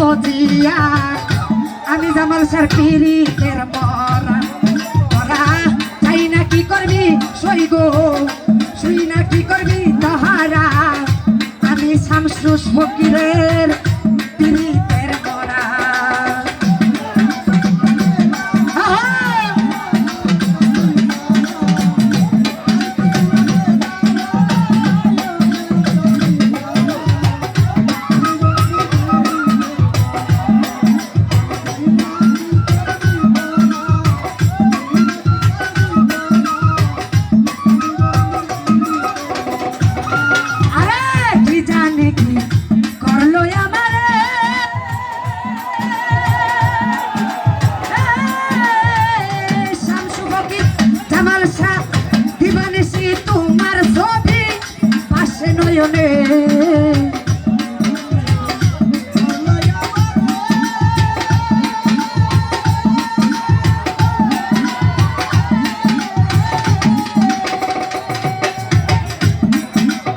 মজিয়া আমি জামাল স্যার পিরিতের মরা। মরা চাই না কি করবি সই গো শুই না কি করবি তাহারা। আমি শামসুস ফকিরের নয়নে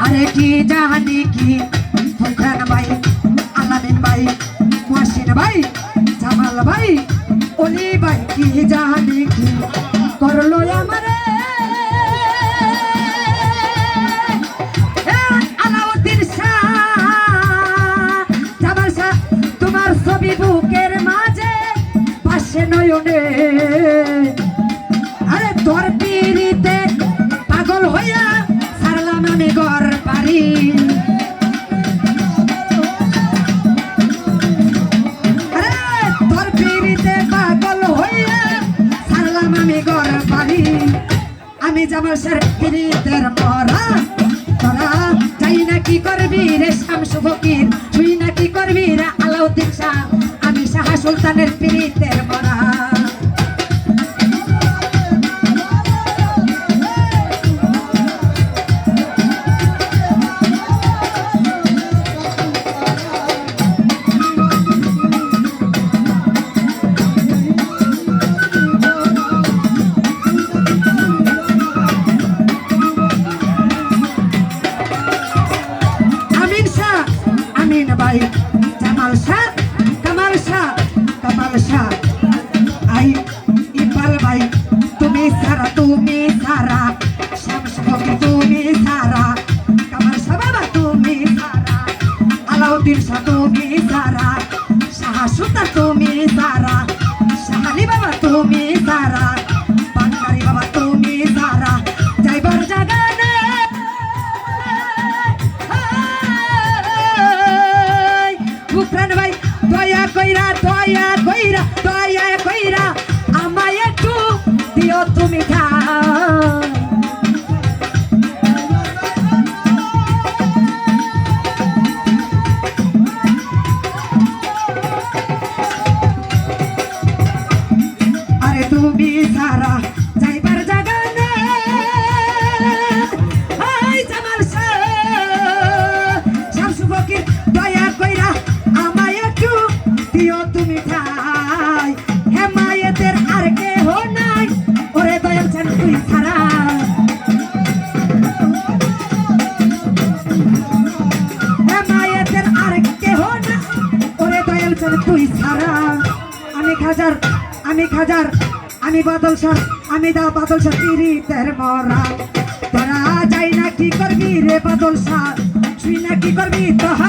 আরে কি জানি কি? ফুকরান ভাই আলাদিন ভাই মহসিন ভাই জামাল ভাই অলি ভাই কি জানি কি? করল আমারে নয়নে আরে তোর পিড়িতে পাগল হইয়া সারলাম আমি ঘর সারলাম আমি জামাল স্যার পিড়িতের মরা চাই না কি করবি রে শামসু ফকির তুই না কি করবি রে আলাউদ্দিন আমি শাহ সুলতানের পিড়িতের মরা। শাহ আই ইকবাল ভাই তুমি সারা তুমি সারা। শামস ফকির তুমি সারা। কামাল শাহ বাবা তুমি সারা। আলাউদ্দিন শাহ, তুমি সারা। শাহ সুতা তুমি সারা। কইরা দয়া কইরা দয়া কইরা আমায় একটু দিও তুমি খাই আরে তুমি সারা আমি খাজার আমি বাদল সর আমি দা বাদল সর তিরি তের মরা। তোরা যাই না কি করবি রে বাদল সর তুই না কি করবি তোহারা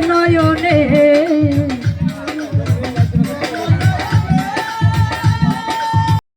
নয়নে